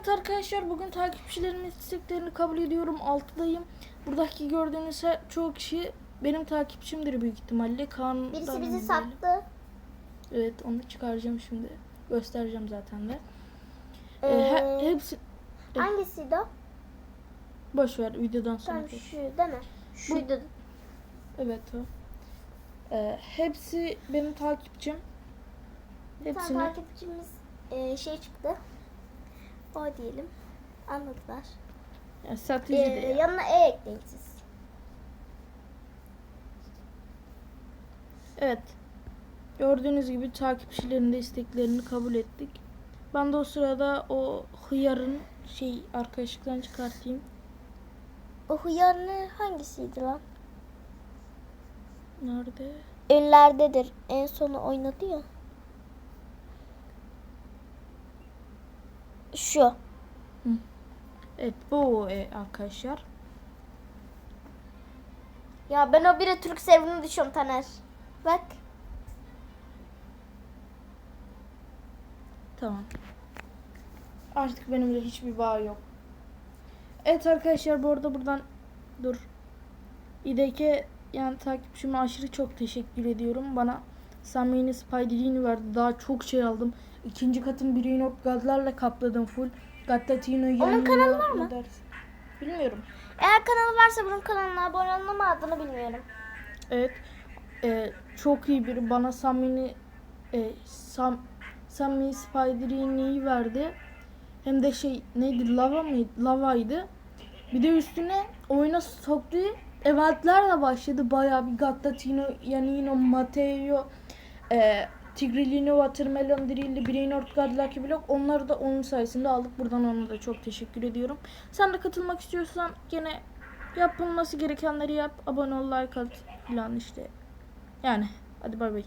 Evet arkadaşlar bugün takipçilerimin isteklerini kabul ediyorum. 6'dayım. Buradaki gördüğünüz her- çoğu kişi benim takipçimdir büyük ihtimalle. Kaan'dan Birisi bizi sattı. Evet onu çıkaracağım şimdi. Göstereceğim zaten de. Ee, Ee, he- hepsi hangisiydi o? boş ver videodan sonra. Tamam şu değil mi? Şuydu. Evet o. Ee, hepsi benim takipçim. Bir tane Hepsini takipçimiz e, şey çıktı. O diyelim. Anladılar. yani satıcı Ee, de ya. yanına E ekleyin siz. Evet. Gördüğünüz gibi takipçilerin de isteklerini kabul ettik. Ben de o sırada o hıyarın şey arkadaşlıktan çıkartayım. O hıyarlı hangisiydi lan? Nerede? Önlerdedir. En sonu oynadı ya. Şu. Evet bu e, arkadaşlar. Ya ben o biri Türk serverına düşüyorum Taner. Bak. Tamam. Artık benimle hiçbir bağ yok. Evet arkadaşlar bu arada buradan dur. İdeke yani takipçime aşırı çok teşekkür ediyorum. Bana samimi spiderliğini verdi. Daha çok şey aldım. İkinci katın birini not gadlarla kapladım full. Gattatino Onun kanalı var mı? Bilmiyorum. Eğer kanalı varsa bunun kanalına abone olun ama adını bilmiyorum. Evet. Ee, çok iyi biri. Bana samimi e, sam, samimi spiderliğini verdi. Hem de şey neydi lava mıydı? Lavaydı. Bir de üstüne oyuna soktu. Eventlerle başladı. Bayağı bir Gattatino, Yanino, Matteo, e, Tigrilino, Watermelon, Drilli, Brainerd, Godlucky Block. Onları da onun sayesinde aldık. Buradan ona da çok teşekkür ediyorum. Sen de katılmak istiyorsan gene yapılması gerekenleri yap. Abone ol, like at falan işte. Yani hadi bay bay.